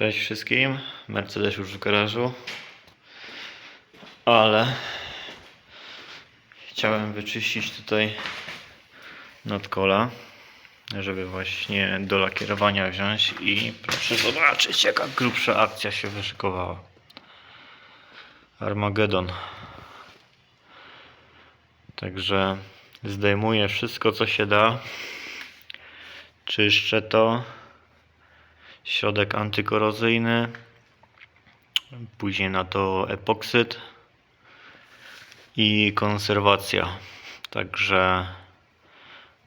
Cześć wszystkim. Mercedes już w garażu. Ale chciałem wyczyścić tutaj nadkola, żeby właśnie do lakierowania wziąć i proszę zobaczyć jaka grubsza akcja się wyszykowała. Armagedon. Także zdejmuję wszystko co się da. Czyszczę to środek antykorozyjny, później na to epoksyd i konserwacja. Także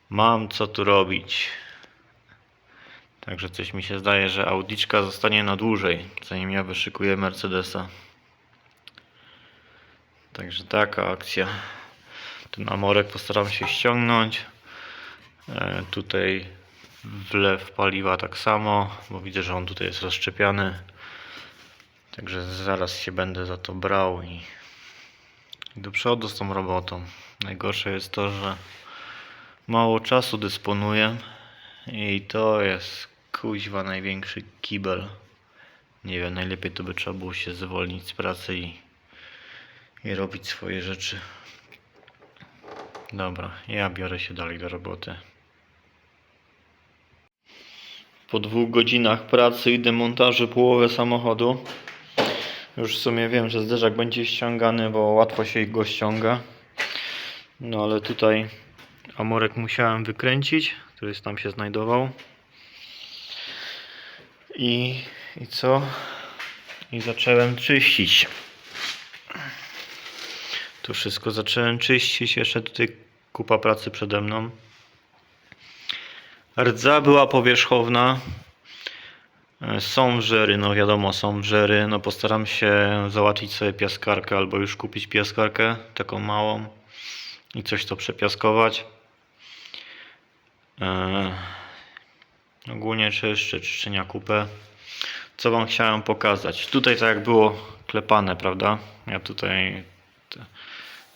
mam co tu robić. Także coś mi się zdaje, że Audiczka zostanie na dłużej, zanim ja wyszykuję Mercedesa. Także taka akcja. Ten amorek postaram się ściągnąć. E, tutaj wlew paliwa tak samo, bo widzę, że on tutaj jest rozszczepiany. Także zaraz się będę za to brał i, do przodu z tą robotą. Najgorsze jest to, że mało czasu dysponuję i to jest kuźwa największy kibel. Nie wiem, najlepiej to by trzeba było się zwolnić z pracy i, i robić swoje rzeczy. Dobra, ja biorę się dalej do roboty. Po dwóch godzinach pracy i demontażu połowy samochodu już w sumie wiem, że zderzak będzie ściągany, bo łatwo się go ściąga. No ale tutaj amorek musiałem wykręcić, który tam się znajdował. I, i co? I zacząłem czyścić. To wszystko zacząłem czyścić, jeszcze tutaj kupa pracy przede mną. Rdza była powierzchowna. E, Są wrzery, no wiadomo, są wrzery. No postaram się załatwić sobie piaskarkę albo już kupić piaskarkę, taką małą i coś to przepiaskować. Eee, ogólnie czyszczę, czyszczenia kupę. Co Wam chciałem pokazać? Tutaj tak jak było klepane, prawda? Ja tutaj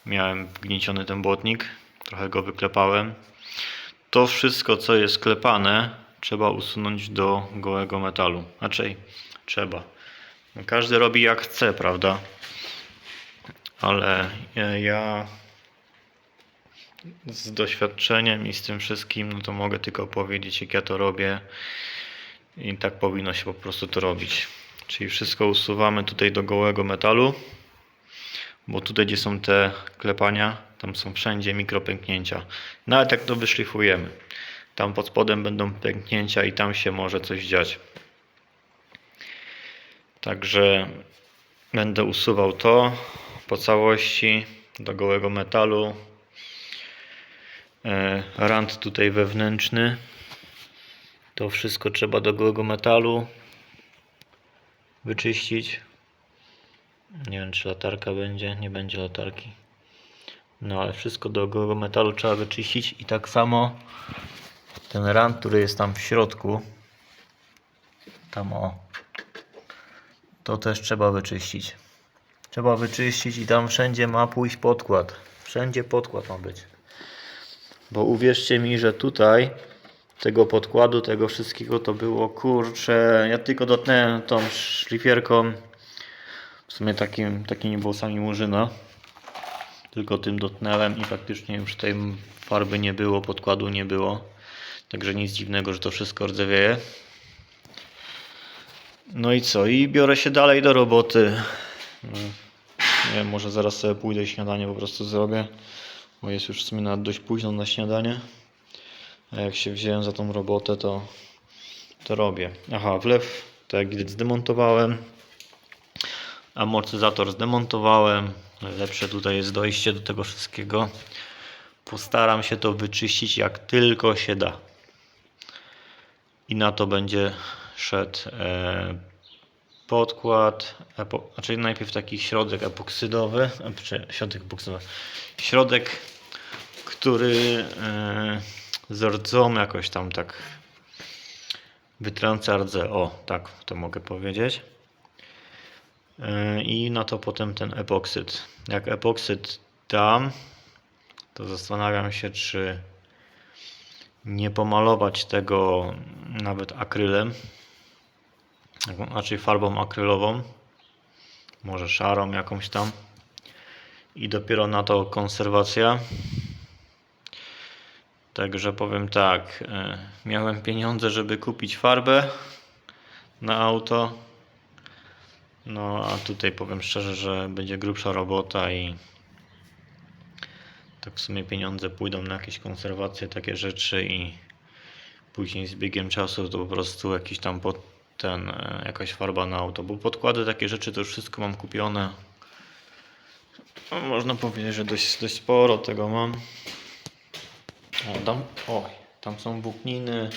miałem wgnieciony ten błotnik, trochę go wyklepałem to wszystko, co jest klepane, trzeba usunąć do gołego metalu. Raczej trzeba. Każdy robi jak chce, prawda? Ale ja- ja z doświadczeniem i z tym wszystkim, no to mogę tylko powiedzieć, jak ja to robię. I tak powinno się po prostu to robić. Czyli wszystko usuwamy tutaj do gołego metalu, bo tutaj, gdzie są te klepania, tam są wszędzie mikropęknięcia. Nawet jak to wyszlifujemy, tam pod spodem będą pęknięcia i tam się może coś dziać. Także będę usuwał to po całości do gołego metalu. E, Rand tutaj wewnętrzny. To wszystko trzeba do gołego metalu wyczyścić. Nie wiem, czy latarka będzie. Nie będzie latarki. No ale wszystko do gołego metalu trzeba wyczyścić i tak samo ten rand, który jest tam w środku, tam o, to też trzeba wyczyścić. Trzeba wyczyścić i tam wszędzie ma pójść podkład. Wszędzie podkład ma być. Bo uwierzcie mi, że tutaj tego podkładu, tego wszystkiego to było kurcze. Ja tylko dotknąłem tą szlifierką w sumie takim, takimi włosami murzyna. Tylko tym dotknąłem i faktycznie już tej farby nie było, podkładu nie było. Także nic dziwnego, że to wszystko rdzewieje. No i co? I biorę się dalej do roboty. No, Nie wiem, może zaraz sobie pójdę i śniadanie po prostu zrobię. Bo jest już w sumie nawet dość późno na śniadanie. A jak się wziąłem za tą robotę, to, to robię. Aha, wlew, tak jak zdemontowałem. Amortyzator zdemontowałem. Lepsze tutaj jest dojście do tego wszystkiego. Postaram się to wyczyścić jak tylko się da. I na to będzie szedł e, podkład, epo, znaczy najpierw taki środek epoksydowy, e, czy środek epoksydowy, środek, który e, z rdzą jakoś tam tak wytrąca rdzę, o tak to mogę powiedzieć. I na to potem ten epoksyd. Jak epoksyd dam, to zastanawiam się, czy nie pomalować tego nawet akrylem. znaczy farbą akrylową, może szarą jakąś tam. I dopiero na to konserwacja. Także powiem tak, e, miałem pieniądze, żeby kupić farbę na auto. No a tutaj powiem szczerze, że będzie grubsza robota i tak w sumie pieniądze pójdą na jakieś konserwacje, takie rzeczy i później z biegiem czasu to po prostu jakiś tam pod ten, e, jakaś farba na auto, bo podkłady, takie rzeczy to już wszystko mam kupione. No, można powiedzieć, że dość, dość sporo tego mam. O, tam, oj, tam są włókniny,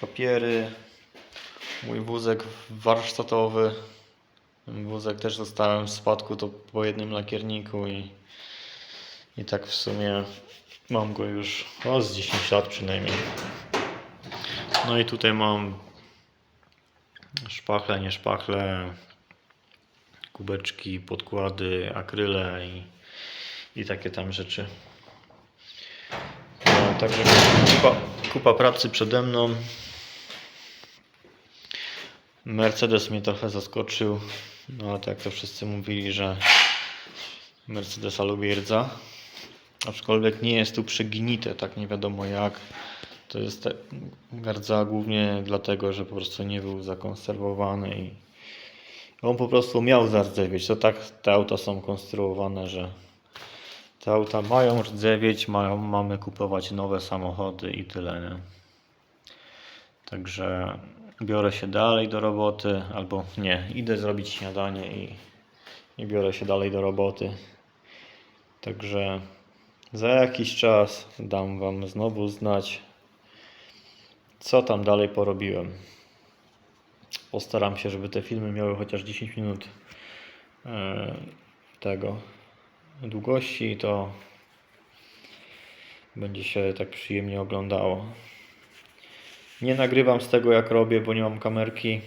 papiery, mój wózek warsztatowy. Wózek też dostałem w spadku to po jednym lakierniku i, i tak w sumie mam go już o, z 10 lat przynajmniej. No i tutaj mam szpachle, nie szpachle, kubeczki, podkłady, akryle i, i takie tam rzeczy. No, także kupa, kupa pracy przede mną. Mercedes mnie trochę zaskoczył, no ale tak to wszyscy mówili, że Mercedesa lubię rdza. Aczkolwiek nie jest tu przeginite, tak nie wiadomo jak. To jest te, gardza głównie dlatego, że po prostu nie był zakonserwowany i on po prostu miał zardzewieć. To tak te auta są konstruowane, że te auta mają rdzewieć, mają, mamy kupować nowe samochody i tyle. Nie? Także biorę się dalej do roboty, albo nie, idę zrobić śniadanie i, i biorę się dalej do roboty. Także za jakiś czas dam Wam znowu znać, co tam dalej porobiłem. Postaram się, żeby te filmy miały chociaż 10 minut e, tego długości, to będzie się tak przyjemnie oglądało. Nie nagrywam z tego jak robię, bo nie mam kamerki.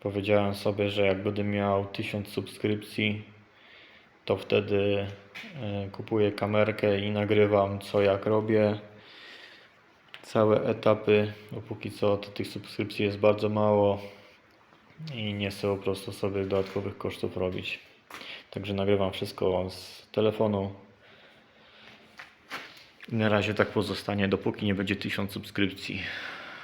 Powiedziałem sobie, że jak będę miał 1000 subskrypcji, to wtedy e, kupuję kamerkę i nagrywam co jak robię. Całe etapy, bo póki co to tych subskrypcji jest bardzo mało i nie chcę po prostu sobie dodatkowych kosztów robić. Także nagrywam wszystko z telefonu. Na razie tak pozostanie, dopóki nie będzie 1000 subskrypcji.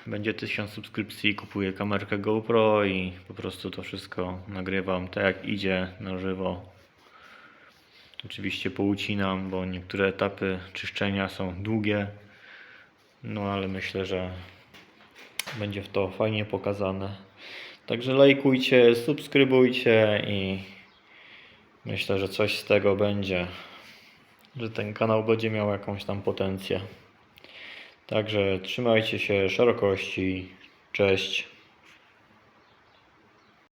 Będzie 1000 subskrypcji, kupuję kamerkę GoPro i po prostu to wszystko nagrywam tak jak idzie na żywo. Oczywiście poucinam, bo niektóre etapy czyszczenia są długie. No ale myślę, że będzie w to fajnie pokazane. Także lajkujcie, subskrybujcie i myślę, że coś z tego będzie. Że ten kanał będzie miał jakąś tam potencję. Także trzymajcie się szerokości. Cześć.